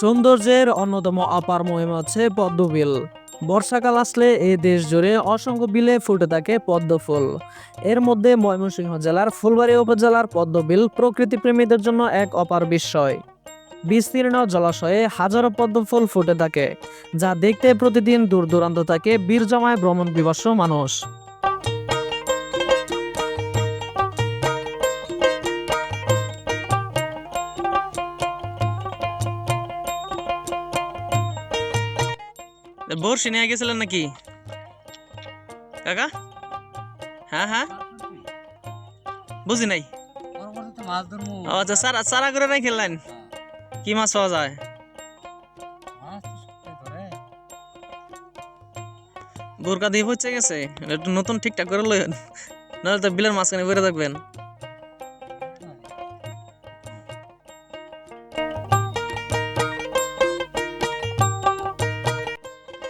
সৌন্দর্যের অন্যতম অপার মহিম হচ্ছে পদ্মবিল। বর্ষাকাল আসলে এই দেশ জুড়ে অসংখ্য বিলে ফুটে থাকে পদ্ম ফুল এর মধ্যে ময়মনসিংহ জেলার ফুলবাড়ী উপজেলার পদ্মবিল প্রকৃতি প্রেমীদের জন্য এক অপার বিস্ময়। বিস্তীর্ণ জলাশয়ে হাজারো পদ্ম ফুল ফুটে থাকে, যা দেখতে প্রতিদিন দূর দূরান্ত থেকে বীর জমায় ভ্রমণ বিবশ মানুষ। বর্ষি নিয়ে গেছিলেন নাকি? কাকা? হ্যাঁ হ্যাঁ। বুঝি নাই। আচ্ছা সারা সারা করে নাই খেললেন কি মাছ পাওয়া যায়? বোরকা দিয়ে হচ্ছে গেছে। একটু নতুন ঠিকঠাক করে লইন নাহলে তো বিলের মাঝখানে বেড়ে থাকবেন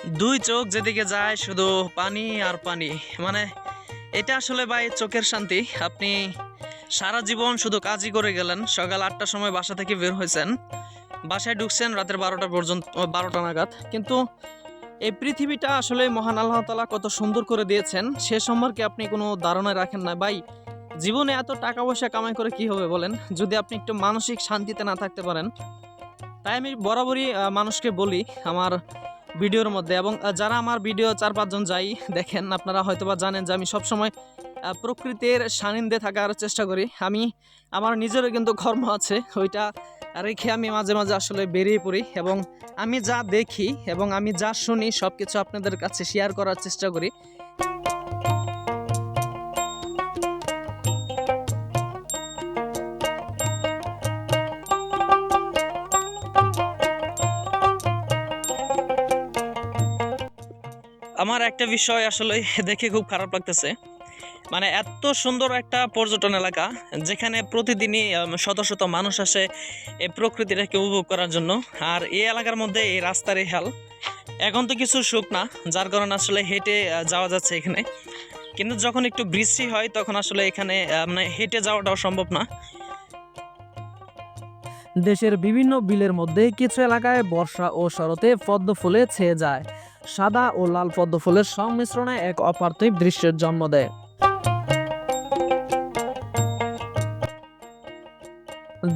দুই চোখ যেদিকে যায় শুধু পানি আর পানি। মানে এটা আসলে ভাই চোখের শান্তি। আপনি সারা জীবন শুধু কাজই করে গেলেন। সকাল আটটার সময় বাসা থেকে বের হয়েছেন। বাসায় ঢুকছেন রাতের বারোটা পর্যন্ত বারোটা নাগাদ। কিন্তু এই পৃথিবীটা আসলে মহান আল্লাহ তালা কত সুন্দর করে দিয়েছেন। সে সম্পর্কে আপনি কোনো ধারণা রাখেন না। ভাই, জীবনে এত টাকা পয়সা কামাই করে কি হবে বলেন? যদি আপনি একটু মানসিক শান্তিতে না থাকতে পারেন। তাই আমি বরাবরই মানুষকে বলি, আমার ভিডিওর মধ্যে এবং যারা আমার ভিডিও চার পাঁচজন যাই দেখেন, আপনারা হয়তোবা জানেন যে আমি সবসময় প্রকৃতির সানিধ্যে থাকার চেষ্টা করি। আমি, আমার নিজেরও কিন্তু কর্ম আছে, ওইটা রেখে আমি মাঝে মাঝে আসলে বেরিয়ে পড়ি এবং আমি যা দেখি এবং আমি যা শুনি সব কিছু আপনাদের কাছে শেয়ার করার চেষ্টা করি। আমার একটা বিষয় আসলে দেখে খুব খারাপ লাগতেছে। মানে এত সুন্দর একটা পর্যটন এলাকা, যেখানে প্রতিদিনই শত শত মানুষ আসে এই প্রকৃতিটাকে উপভোগ করার জন্য। আর এই এলাকার মধ্যে এই রাস্তার এই হাল, এখন তো কিছু সুখ না, যার কারণে আসলে হেঁটে যাওয়া যাচ্ছে এখানে। কিন্তু যখন একটু বৃষ্টি হয়, তখন আসলে এখানে মানে হেঁটে যাওয়াটাও সম্ভব না। দেশের বিভিন্ন বিলের মধ্যে কিছু এলাকায় বর্ষা ও শরতে পদ্ম ফুলে ছেয়ে যায়। সাদা ও লাল পদ্ম ফুলের সংমিশ্রণে এক অপার্থিব দৃশ্যের জন্ম দেয়।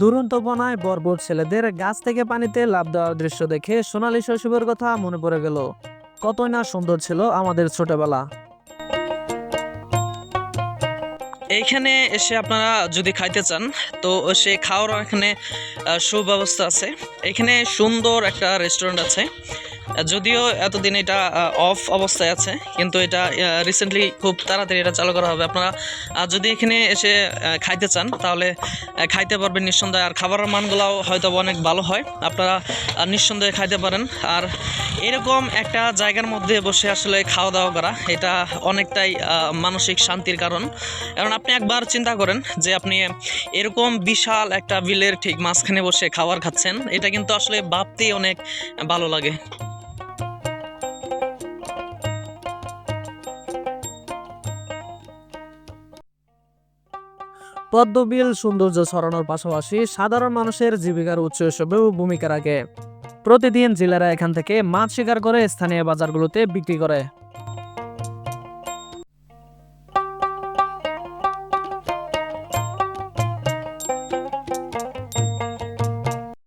দুরন্ত বনায় বর্বর ছেলেদের গাছ থেকে পানিতে লাভ দেওয়ার দৃশ্য দেখে সোনালী শৈশবের কথা মনে পড়ে গেল। কতই না সুন্দর ছিল আমাদের ছোটবেলা। এইখানে এসে আপনারা যদি খাইতে চান, তো সে খাওয়ার এখানে সুব্যবস্থা আছে। এখানে সুন্দর একটা রেস্টুরেন্ট আছে। যদিও এতদিন এটা অফ অবস্থায় আছে, কিন্তু এটা রিসেন্টলি খুব তাড়াতাড়ি এটা চালু করা হবে। আপনারা যদি এখানে এসে খাইতে চান, তাহলে খাইতে পারবেন নিঃসন্দেহে। আর খাবারের মানগুলোও হয়তো অনেক ভালো হয়। আপনারা নিঃসন্দেহে খাইতে পারেন। আর এরকম একটা জায়গার মধ্যে বসে আসলে খাওয়া দাওয়া করা, এটা অনেকটাই মানসিক শান্তির কারণ। কারণ আপনি একবার চিন্তা করেন যে আপনি এরকম বিশাল একটা বিলের ঠিক মাঝখানে বসে খাবার খাচ্ছেন, এটা কিন্তু আসলে ভাবতেই অনেক ভালো লাগে। পদ্মবিল সৌন্দর্য ছড়ানোর পাশাপাশি সাধারণ মানুষের জীবিকার উৎস হিসেবেও ভূমিকা রাখে। প্রতিদিন জেলেরা এখান থেকে মাছ শিকার করে স্থানীয় বাজারগুলোতে বিক্রি করে।